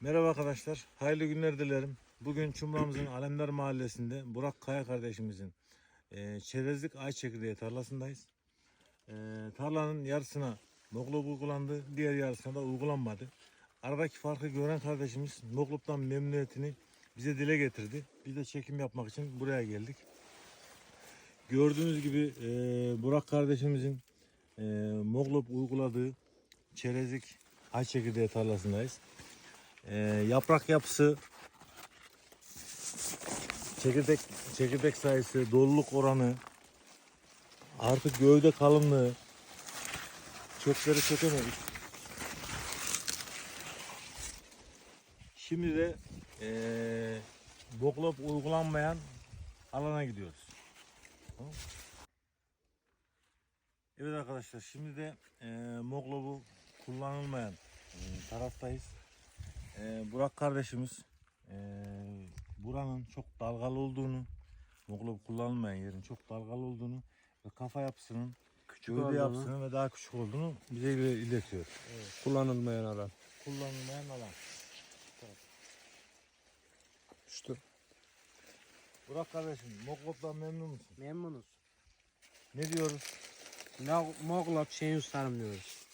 Merhaba arkadaşlar, hayırlı günler dilerim. Bugün Çumra'mızın Alemdar Mahallesi'nde Burak Kaya kardeşimizin e, çerezlik ay çekirdeği tarlasındayız. E, tarlanın yarısına moklop uygulandı, diğer yarısına da uygulanmadı. Aradaki farkı gören kardeşimiz mokloptan memnuniyetini bize dile getirdi. Biz de çekim yapmak için buraya geldik. Gördüğünüz gibi e, Burak kardeşimizin e, moklop uyguladığı çerezlik ay çekirdeği tarlasındayız. Ee, yaprak yapısı, çekirdek çekirdek sayısı, doluluk oranı, artık gövde kalınlığı, çöpleri sökemedik. Şimdi de ee, boklop uygulanmayan alana gidiyoruz. Evet arkadaşlar şimdi de ee, moglobu kullanılmayan ee, taraftayız. Ee, Burak kardeşimiz ee, buranın çok dalgalı olduğunu, moglop kullanılmayan yerin çok dalgalı olduğunu ve kafa yapısının Küçük gövde olduğunu, yapısının ve daha küçük olduğunu bize ile- iletiyor. kullanılmayan alan. Kullanılmayan alan. İşte Burak kardeşim mogloptan memnun musun? Memnunuz. Ne diyoruz? Ne Moglop şeyin sarım diyoruz.